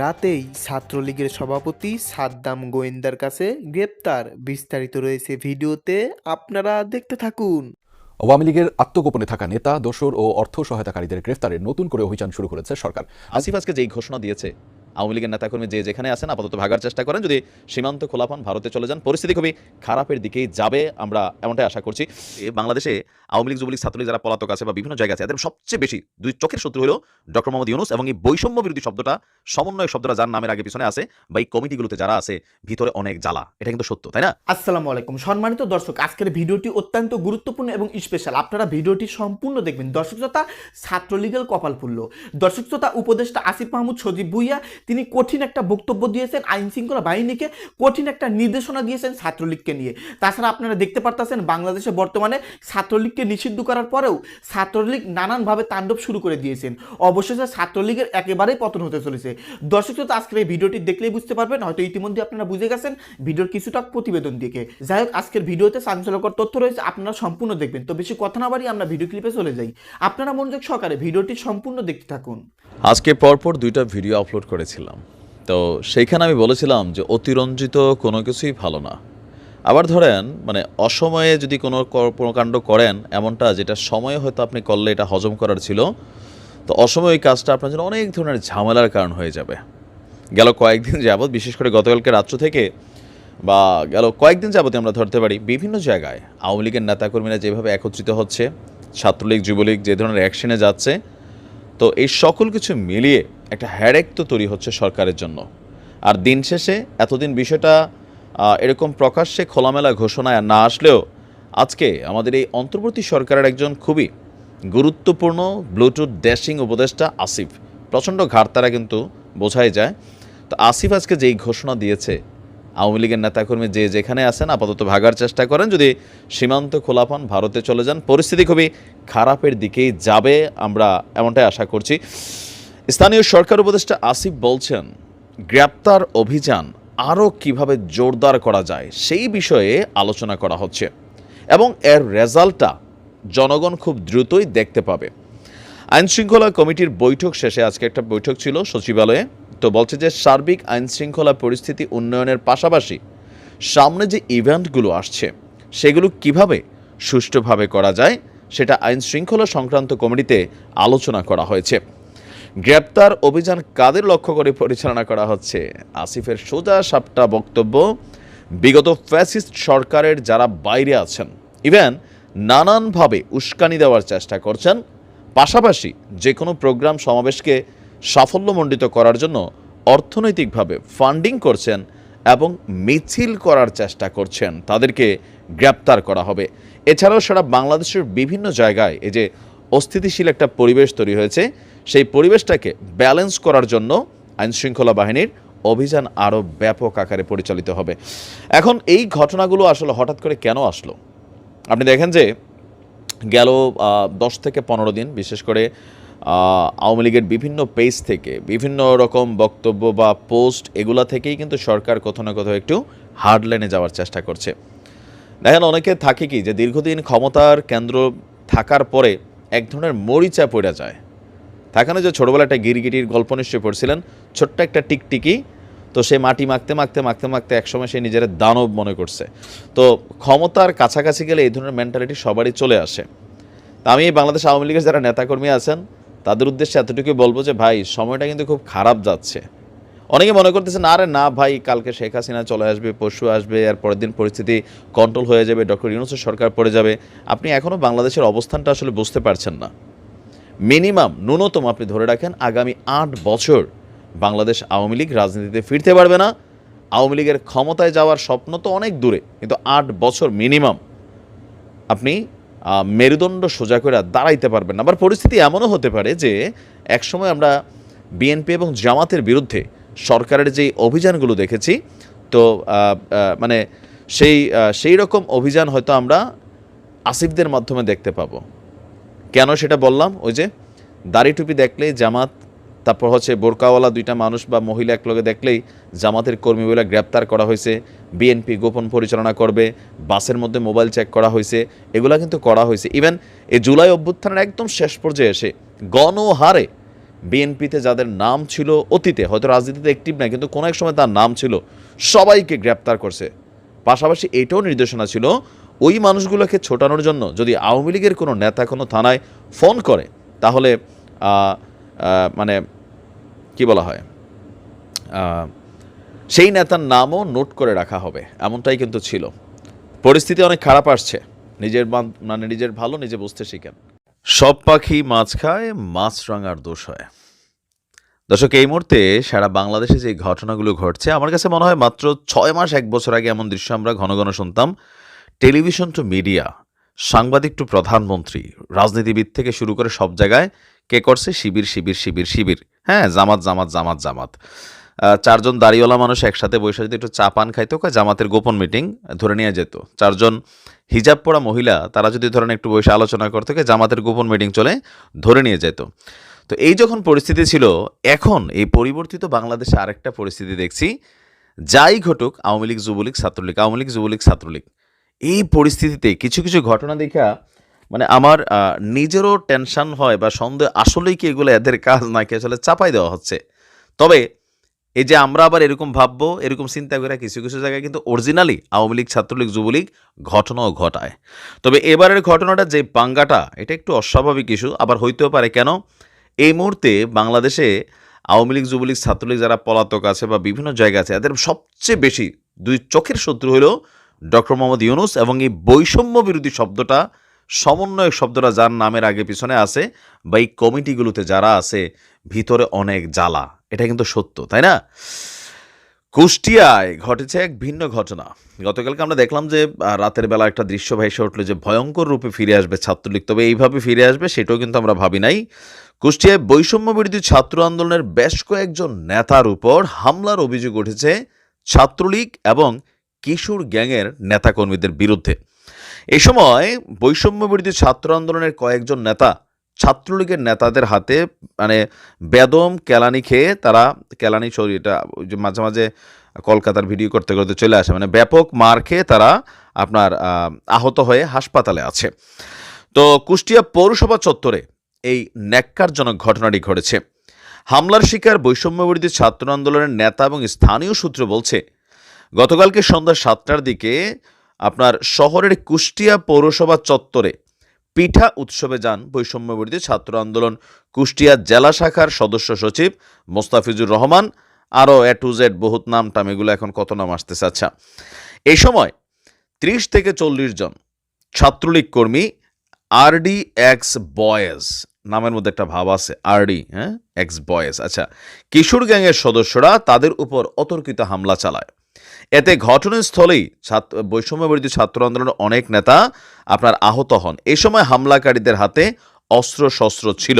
রাতেই ছাত্রলীগের সভাপতি সাদ্দাম গোয়েন্দার কাছে গ্রেপ্তার। বিস্তারিত রয়েছে ভিডিওতে আপনারা দেখতে থাকুন। আওয়ামী লীগের আত্মগোপনে থাকা নেতা দোসর ও অর্থ সহায়তাকারীদের গ্রেফতারের নতুন করে অভিযান শুরু করেছে সরকার। আসিফ আজকে যেই ঘোষণা দিয়েছে আওয়ামী লীগের নেতাকর্মী যে যেখানে আছেন, আপাতত ভাগার চেষ্টা করেন। যদি সীমান্ত খোলা পান ভারতে চলে যান, পরিস্থিতি খুবই খারাপের দিকেই যাবে। আমরা এমনটাই আশা করছি। বাংলাদেশে আওয়ামী লীগ, যুবলীগ, ছাত্রলীগ যারা পলাতক আছে বা বিভিন্ন জায়গা আছে, এদের সবচেয়ে বেশি দুই চোখের শত্রু হলো ডক্টর মোহাম্মদ ইউনুস এবং এই বৈষম্য বিরোধী শব্দটা সমন্বয় শব্দটা যার নামের আগে পিছনে আছে বা এই কমিটিগুলোতে যারা আছে, ভিতরে অনেক জ্বালা। এটা কিন্তু সত্য, তাই না? আসসালামু আলাইকুম। সম্মানিত দর্শক, আজকের ভিডিওটি অত্যন্ত গুরুত্বপূর্ণ এবং স্পেশাল আপনারা ভিডিওটি সম্পূর্ণ দেখবেন। দর্শক শ্রোতা, ছাত্রলীগের কপাল ফুলল। দর্শক শ্রোতা, উপদেষ্টা আসিফ মাহমুদ সজীব ভুইয়া তিনি কঠিন একটা বক্তব্য দিয়েছেন আইন শৃঙ্খলা বাহিনীকে, কঠিন একটা নির্দেশনা দিয়েছেন ছাত্রলীগকে নিয়ে। তাছাড়া আপনারা দেখতে পারতেছেন বাংলাদেশে বর্তমানে ছাত্রলীগকে নিষিদ্ধ করার পরেও ছাত্রলীগ নানানভাবে তাণ্ডব শুরু করে দিয়েছেন। অবশেষে ছাত্রলীগের একেবারেই পতন হতে চলেছে। দর্শক শ্রোতা, আজকের এই ভিডিওটি দেখলেই বুঝতে পারবেন, হয়তো ইতিমধ্যে আপনারা বুঝে গেছেন ভিডিওর কিছুটা প্রতিবেদন দিকে। যাই হোক, আজকের ভিডিওতে চাঞ্চল্যকর তথ্য রয়েছে, আপনারা সম্পূর্ণ দেখবেন। তো বেশি কথা না বাড়িয়ে আমরা ভিডিও ক্লিপে চলে যাই। আপনারা মনোযোগ সহকারে ভিডিওটি সম্পূর্ণ দেখতে থাকুন। আজকে পরপর দুইটা ভিডিও আপলোড করেছিলাম। তো সেইখানে আমি বলেছিলাম যে অতিরঞ্জিত কোনো কিছুই ভালো না। আবার ধরেন মানে অসময়ে যদি কোনো কর- কোনো করেন এমনটা যেটা সময়ে হয়তো আপনি করলে এটা হজম করার ছিল, তো অসময়ে ওই কাজটা আপনার জন্য অনেক ধরনের ঝামেলার কারণ হয়ে যাবে। গেল কয়েকদিন যাবৎ, বিশেষ করে গতকালকে রাত্র থেকে, বা গেল কয়েকদিন যাবতে আমরা ধরতে পারি, বিভিন্ন জায়গায় আওয়ামী লীগের নেতাকর্মীরা যেভাবে একত্রিত হচ্ছে, ছাত্রলীগ, যুবলীগ, যে ধরনের অ্যাকশনে যাচ্ছে, তো এই সকল কিছু মিলিয়ে একটা হ্যারেক তো তৈরি হচ্ছে সরকারের জন্য। আর দিন শেষে এতদিন বিষয়টা এরকম প্রকাশ্যে খোলামেলা ঘোষণায় না আসলেও আজকে আমাদের এই অন্তর্বর্তী সরকারের একজন খুবই গুরুত্বপূর্ণ ব্লুটুথ ড্যাশিং উপদেষ্টা আসিফ। প্রচণ্ড ঘাটতারা কিন্তু বোঝাই যায়। তো আসিফ আজকে যেই ঘোষণা দিয়েছে, আওয়ামী লীগের নেতাকর্মী যে যেখানে আছেন, আপাতত ভাগার চেষ্টা করেন। যদি সীমান্ত খোলা পান ভারতে চলে যান, পরিস্থিতি খুবই খারাপের দিকেই যাবে, আমরা এমনটাই আশা করছি। স্থানীয় সরকার উপদেষ্টা আসিফ বলছেন, গ্রেপ্তার অভিযান আরও কীভাবে জোরদার করা যায় সেই বিষয়ে আলোচনা করা হচ্ছে এবং এর রেজাল্টটা জনগণ খুব দ্রুতই দেখতে পাবে। আইন শৃঙ্খলা কমিটির বৈঠক শেষে আজকে একটা বৈঠক ছিল সচিবালয়ে। তো বলছে যে সার্বিক আইন শৃঙ্খলা পরিস্থিতি উন্নয়নের পাশাপাশি সামনে যে ইভেন্টগুলো আসছে, সেগুলো কীভাবে সুষ্ঠুভাবে করা যায়, সেটা আইন শৃঙ্খলা সংক্রান্ত কমিটিতে আলোচনা করা হয়েছে। গ্রেপ্তার অভিযান কাদের লক্ষ্য করে পরিচালনা করা হচ্ছে? আসিফের সোজা সাপটা বক্তব্য, বিগত ফ্যাসিস্ট সরকারের যারা বাইরে আছেন, ইভেন নানানভাবে উস্কানি দেওয়ার চেষ্টা করছেন, পাশাপাশি যে কোনো প্রোগ্রাম সমাবেশকে সাফল্যমণ্ডিত করার জন্য অর্থনৈতিকভাবে ফান্ডিং করছেন এবং মিছিল করার চেষ্টা করছেন, তাদেরকে গ্রেপ্তার করা হবে। এছাড়াও সারা বাংলাদেশের বিভিন্ন জায়গায় এই যে অস্থিতিশীল একটা পরিবেশ তৈরি হয়েছে সেই পরিবেশটাকে ব্যালেন্স করার জন্য আইনশৃঙ্খলা বাহিনীর অভিযান আরও ব্যাপক আকারে পরিচালিত হবে। এখন এই ঘটনাগুলো আসলে হঠাৎ করে কেন আসলো? আপনি দেখেন যে গেল দশ থেকে পনেরো দিন, বিশেষ করে আওয়ামী লীগের বিভিন্ন পেজ থেকে, বিভিন্ন রকম বক্তব্য বা পোস্ট এগুলা থেকেই কিন্তু সরকার কোথাও না কোথাও একটু হার্ড লাইনে যাওয়ার চেষ্টা করছে। দেখেন অনেকে থাকে কি যে দীর্ঘদিন ক্ষমতার কেন্দ্র থাকার পরে এক ধরনের মরিচা পড়ে যায়। থাকে না যে ছোটোবেলা একটা গিরগিটির গল্প নিশ্চয়ই পড়ছিলেন, ছোট্ট একটা টিকটিকি, তো সে মাটি মাখতে মাখতে মাখতে মাখতে একসময় সে নিজের দানব মনে করছে। তো ক্ষমতার কাছাকাছি গেলে এই ধরনের মেন্টালিটি সবারই চলে আসে। তা আমি এই বাংলাদেশ আওয়ামী লীগের যারা নেতাকর্মী আছেন, তাদের উদ্দেশ্যে এতটুকুই বলব যে, ভাই, সময়টা কিন্তু খুব খারাপ যাচ্ছে। অনেকে মনে করতেছে, না আরে না ভাই, কালকে শেখ হাসিনা চলে আসবে, পরশু আসবে আর পরের দিন পরিস্থিতি কন্ট্রোল হয়ে যাবে, ডক্টর ইউনুসের সরকার পড়ে যাবে। আপনি এখনও বাংলাদেশের অবস্থানটা আসলে বুঝতে পারছেন না। মিনিমাম ন্যূনতম আপনি ধরে রাখেন আগামী আট বছর বাংলাদেশ আওয়ামী লীগ রাজনীতিতে ফিরতে পারবে না। আওয়ামী লীগের ক্ষমতায় যাওয়ার স্বপ্ন তো অনেক দূরে, কিন্তু আট বছর মিনিমাম আপনি মেরুদণ্ড সোজা করে দাঁড়াইতে পারবেন না। আবার পরিস্থিতি এমনও হতে পারে যে একসময় আমরা বিএনপি এবং জামাতের বিরুদ্ধে সরকারের যে অভিযানগুলো দেখেছি, তো মানে সেই সেই রকম অভিযান হয়তো আমরা আসিফদের মাধ্যমে দেখতে পাবো। কেন সেটা বললাম? ওই যে দাড়ি টুপি দেখলেই জামাত, তারপর হচ্ছে বোরকাওয়ালা দুইটা মানুষ বা মহিলা একলগে দেখলেই জামাতের কর্মী বলে গ্রেপ্তার করা হয়েছে, বিএনপি গোপন পরিচালনা করবে, বাসের মধ্যে মোবাইল চেক করা হয়েছে, এগুলা কিন্তু করা হয়েছে। ইভেন এই জুলাই অভ্যুত্থানের একদম শেষ পর্যায়ে এসে গণহারে বিএনপিতে যাদের নাম ছিল অতীতে, হয়তো রাজনীতিতে অ্যাক্টিভ না কিন্তু কোনো এক সময় তার নাম ছিল, সবাইকে গ্রেপ্তার করছে। পাশাপাশি এটাও নির্দেশনা ছিল ওই মানুষগুলোকে ছোটানোর জন্য যদি আওয়ামী লীগের কোনো নেতা কোনো থানায় ফোন করে, তাহলে মানে কি বলা হয় সেই নেতার নামও নোট করে রাখা হবে, এমনটাই কিন্তু ছিল। পরিস্থিতি অনেক খারাপ আসছে, নিজের মানে নিজের ভালো নিজে বুঝতে শিখেন। সব পাখি মাছ খায়, মাছ রাঙার দোষ হয়। দর্শক, এই মুহূর্তে সারা বাংলাদেশে যে ঘটনাগুলো ঘটছে, আমার কাছে মনে হয় মাত্র ছয় মাস, এক বছর আগে এমন দৃশ্য আমরা ঘন ঘন শুনতাম। টেলিভিশন টু মিডিয়া, সাংবাদিক টু প্রধানমন্ত্রী, রাজনীতিবিদ থেকে শুরু করে সব জায়গায় কে করছে? শিবির শিবির শিবির শিবির। হ্যাঁ জামাত জামাত জামাত জামাত। চারজন দাড়িওয়ালা মানুষ একসাথে বসে যদি একটু চা পান খাইতো জামাতের গোপন মিটিং ধরে নিয়ে যেত। চারজন হিজাব পড়া মহিলা, তারা যদি ধরেন একটু বসে আলোচনা করতে জামাতের গোপন মিটিং চলে ধরে নিয়ে যেত। তো এই যখন পরিস্থিতি ছিল, এখন এই পরিবর্তিত বাংলাদেশে আরেকটা পরিস্থিতি দেখছি। যাই ঘটুক, আওয়ামী লীগ, যুবলীগ, ছাত্রলীগ, আওয়ামী লীগ, যুবলীগ, ছাত্রলীগ। এই পরিস্থিতিতে কিছু কিছু ঘটনা দেখা মানে আমার নিজেরও টেনশন হয় বা সন্দেহ আসলেই কি এগুলো এদের কাজ নাকি আসলে চাপাই দেওয়া হচ্ছে? তবে এই যে আমরা আবার এরকম ভাববো, এরকম চিন্তা করে কিছু কিছু জায়গায় কিন্তু অরিজিনালি আওয়ামী লীগ, ছাত্রলীগ, যুবলীগ ঘটনাও ঘটায়। তবে এবারের ঘটনাটা যে পাঙ্গাটা, এটা একটু অস্বাভাবিক ইস্যু আবার হইতেও পারে কেন? এই মুহূর্তে বাংলাদেশে আওয়ামী লীগ, যুবলীগ, ছাত্রলীগ যারা পলাতক আছে বা বিভিন্ন জায়গা আছে, এদের সবচেয়ে বেশি দুই চোখের শত্রু হলো ডক্টর মোহাম্মদ ইউনুস এবং এই বৈষম্য বিরোধী শব্দটা, সমন্বয়ক শব্দটা যার নামের আগে পিছনে আছে, বা এই কমিটিগুলোতে যারা আছে, ভিতরে অনেক জ্বালা। এটা কিন্তু সত্য, তাই না? কুষ্টিয়ায় ঘটেছে এক ভিন্ন ঘটনা। গতকালকে আমরা দেখলাম যে রাতের বেলা একটা দৃশ্য ভেসে উঠল যে ভয়ঙ্কর রূপে ফিরে আসবে ছাত্রলীগ। তবে এইভাবে ফিরে আসবে সেটাও কিন্তু আমরা ভাবি নাই। কুষ্টিয়ায় বৈষম্য বিরোধী ছাত্র আন্দোলনের বেশ কয়েকজন নেতার উপর হামলার অভিযোগ উঠেছে ছাত্রলীগ এবং কিশোর গ্যাংয়ের নেতাকর্মীদের বিরুদ্ধে। এই সময় বৈষম্য বিরোধী ছাত্র আন্দোলনের কয়েকজন নেতা ছাত্রলীগের নেতাদের হাতে মানে বেদম কেলানি খেয়ে তারা, কেলানি, সরি, এটা মাঝে মাঝে কলকাতার ভিডিও করতে করতে চলে আসে মানে ব্যাপক মার খেয়ে তারা আপনার আহত হয়ে হাসপাতালে আছে। তো কুষ্টিয়া পৌরসভা চত্বরে এই ন্যাক্কারজনক ঘটনাটি ঘটেছে। হামলার শিকার বৈষম্য বিরোধী ছাত্র আন্দোলনের নেতা এবং স্থানীয় সূত্র বলছে গতকালকে সন্ধ্যা সাতটার দিকে আপনার শহরের কুষ্টিয়া পৌরসভা চত্বরে পিঠা উৎসবে যান বৈষম্য বিরোধী ছাত্র আন্দোলন। কুষ্টিয়া জেলা শাখার সদস্য সচিব মোস্তাফিজুর রহমান, আরও এ টু জেড বহুত নাম টাম, এগুলো এখন কত নাম আসতেছে? আচ্ছা এই সময় ত্রিশ থেকে চল্লিশ জন ছাত্রলীগ কর্মী আরডি এক্স বয়েজ, নামের মধ্যে একটা ভাব আছে, আরডি হ্যাঁ এক্স বয়েজ। আচ্ছা কিশোর গ্যাংয়ের সদস্যরা তাদের উপর অতর্কিত হামলা চালায়। এতে ঘটনাস্থলেই ছাত্র বৈষম্য ছাত্র আন্দোলনের অনেক নেতা আপনার আহত হন। এই সময় হামলাকারীদের হাতে অস্ত্র শস্ত্র ছিল।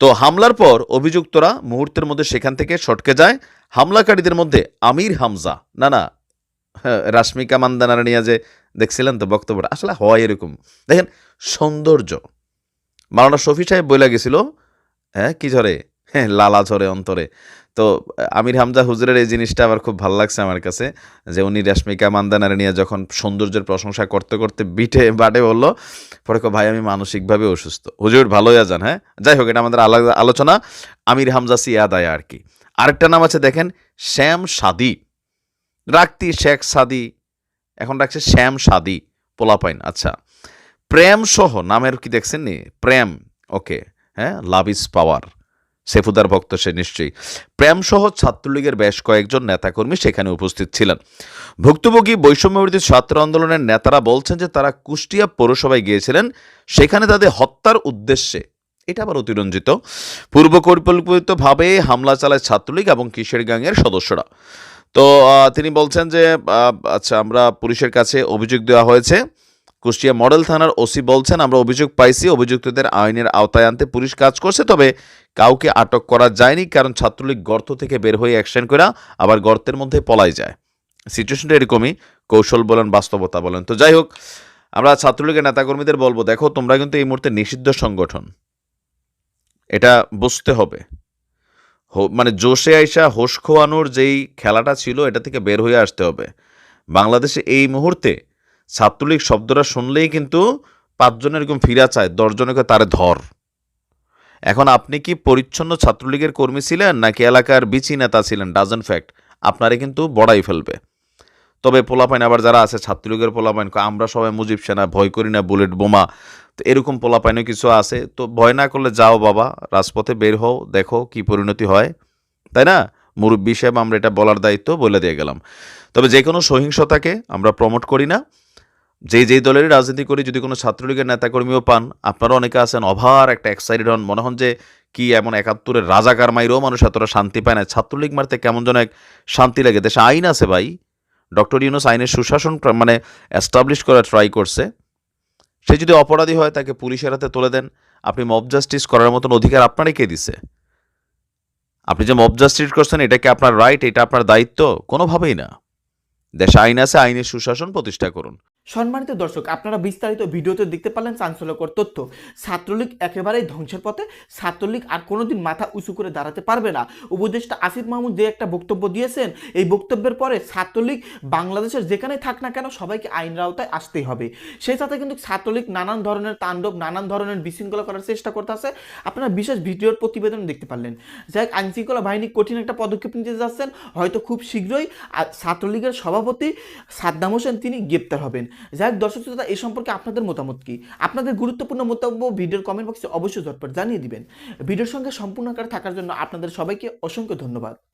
তো হামলার পর অভিযুক্তরা মুহূর্তের মধ্যে সেখান থেকে সটকে যায়। হামলাকারীদের মধ্যে আমির হামজা। না না হ্যাঁ, রাশ্মিকা মান্দানারা নিয়ে যে দেখছিলেন তো বক্তব্যটা আসলে হয় এরকম। দেখেন সৌন্দর্য। মাওলানা শফি সাহেব বইলা গেছিল হ্যাঁ কি ঝরে? হ্যাঁ লালা ঝরে অন্তরে। তো, আমির হামজা হুজুরের এই জিনিসটা আমার খুব ভালো লাগছে আমার কাছে, যে উনি রেশমিকা মান্দানারে নিয়ে যখন সৌন্দর্যের প্রশংসা করতে করতে বিটে বাটে বলল, পরে ভাই, আমি মানসিকভাবে অসুস্থ। হুজুর, ভালোই আজান হ্যাঁ? যাই হোক, এটা আমাদের আলাদা আলোচনা। আমির হামজা সিয়াদায় আর কি। আরেকটা নাম আছে, দেখেন, শ্যাম সাদি। রাখতি শেখ সাদি। এখন রাখছে শ্যাম সাদি, পোলাপাইন আচ্ছা। প্রেম সহ নামের কি দেখছেন নি প্রেম, ওকে হ্যাঁ লাভ ইজ পাওয়ার। সেফুদার ভক্ত সে নিশ্চয়ই। প্রেমসহ ছাত্রলীগের বেশ কয়েকজন নেতাকর্মী সেখানে উপস্থিত ছিলেন। ভুক্তভোগী বৈষম্যবিরোধী ছাত্র আন্দোলনের নেতারা বলছেন যে তারা কুষ্টিয়া পৌরসভায় গিয়েছিলেন, সেখানে তাদের হত্যার উদ্দেশ্যে। এটা আবার অতিরঞ্জিত। পূর্ব পরিকল্পিতভাবে হামলা চালায় ছাত্রলীগ এবং কিশোর সদস্যরা। তো তিনি বলছেন যে আচ্ছা আমরা পুলিশের কাছে অভিযোগ দেওয়া হয়েছে। কুষ্টিয়া মডেল থানার ওসি বলছেন, আমরা অভিযোগ পাইছি, অভিযুক্তদের আইনের আওতায় আনতে পুলিশ কাজ করছে, তবে কাউকে আটক করা যায়নি, কারণ ছাত্রলীগ গর্ত থেকে বের হয়ে অ্যাকশন করা আবার গর্তের মধ্যে পলাই যায়। সিচুয়েশনটা এরকমই, কৌশল বলেন, বাস্তবতা বলেন। তো যাই হোক, আমরা ছাত্রলীগের নেতাকর্মীদের বলব, দেখো, তোমরা কিন্তু এই মুহূর্তে নিষিদ্ধ সংগঠন। এটা বুঝতে হবে। মানে জোশে আইসা হোশ খোয়ানোর যেই খেলাটা ছিল, এটা থেকে বের হয়ে আসতে হবে। বাংলাদেশে এই মুহূর্তে ছাত্রলীগ শব্দটা শুনলেই কিন্তু পাঁচজন এরকম ফিরা চায় দশজনকে তারে ধর। এখন আপনি কি পরিচ্ছন্ন ছাত্রলীগের কর্মী ছিলেন নাকি এলাকার বিচি নেতা ছিলেন? ডাজন ফ্যাক্ট আপনারে কিন্তু বড়াই ফেলবে। তবে পোলাপাইন আবার যারা আছে, ছাত্রলীগের পোলাপাইন আমরা সবাই মুজিব সেনা, ভয় করি না, বুলেট বোমা, তো এরকম পোলাপাইনও কিছু আছে। তো ভয় না করলে যাও বাবা, রাজপথে বের হও, দেখো কি পরিণতি হয়। তাই না? মুরব্বী হিসেবে আমরা এটা বলার দায়িত্ব বলে দিয়ে গেলাম। তবে যে কোনো সহিংসতাকে আমরা প্রমোট করি না। যেই যেই দলেরই রাজনীতি করি, যদি কোনো ছাত্রলীগের নেতাকর্মীও পান, আপনারা অনেকে আছেন অভার, একটা এক্সাইটেড হন, মনে হন যে কি এমন একাত্তরের রাজাকার মাইরেও মানুষ এতটা শান্তি পায় না। ছাত্রলীগ মারতে কেমন যেন এক শান্তি লাগে। দেশে আইন আছে ভাই। ডক্টর ইউনুস আইনের সুশাসন মানে অ্যাস্টাবলিশ করার ট্রাই করছে। সে যদি অপরাধী হয়, তাকে পুলিশের হাতে তুলে দেন। আপনি মব জাস্টিস করার মতন অধিকার আপনারই কে দিছে? আপনি যে মব জাস্টিস করছেন, এটা কি আপনার রাইট এটা আপনার দায়িত্ব? কোনোভাবেই না। দেশে আইন আছে, আইনের সুশাসন প্রতিষ্ঠা করুন। সম্মানিত দর্শক, আপনারা বিস্তারিত ভিডিওতে দেখতে পারলেন চাঞ্চল্যকর তথ্য। ছাত্রলীগ একেবারেই ধ্বংসের পথে, ছাত্রলীগ আর কোনোদিন মাথা উঁচু করে দাঁড়াতে পারবে না। উপদেষ্টা আসিফ মাহমুদ যে একটা বক্তব্য দিয়েছেন, এই বক্তব্যের পরে ছাত্রলীগ বাংলাদেশের যেখানেই থাক না কেন সবাইকে আইনের আওতায় আসতেই হবে। সেই সাথে কিন্তু ছাত্রলীগ নানান ধরনের তাণ্ডব, নানান ধরনের বিশৃঙ্খলা করার চেষ্টা করতে করতেছে। আপনারা বিশেষ ভিডিওর প্রতিবেদন দেখতে পারলেন। যাই আইনশৃঙ্খলা বাহিনী কঠিন একটা পদক্ষেপ নিতে যাচ্ছেন। হয়তো খুব শীঘ্রই ছাত্রলীগের সভাপতি সাদ্দাম হোসেন তিনি গ্রেপ্তার হবেন। যাই হোক, দর্শক শ্রোতা এই সম্পর্কে আপনাদের মতামত কি? আপনাদের গুরুত্বপূর্ণ মন্তব্য ভিডিওর কমেন্ট বক্সে অবশ্যই ঝটপট জানিয়ে দিবেন। ভিডিওর সঙ্গে সম্পূর্ণ আকারে থাকার জন্য আপনাদের সবাইকে অসংখ্য ধন্যবাদ।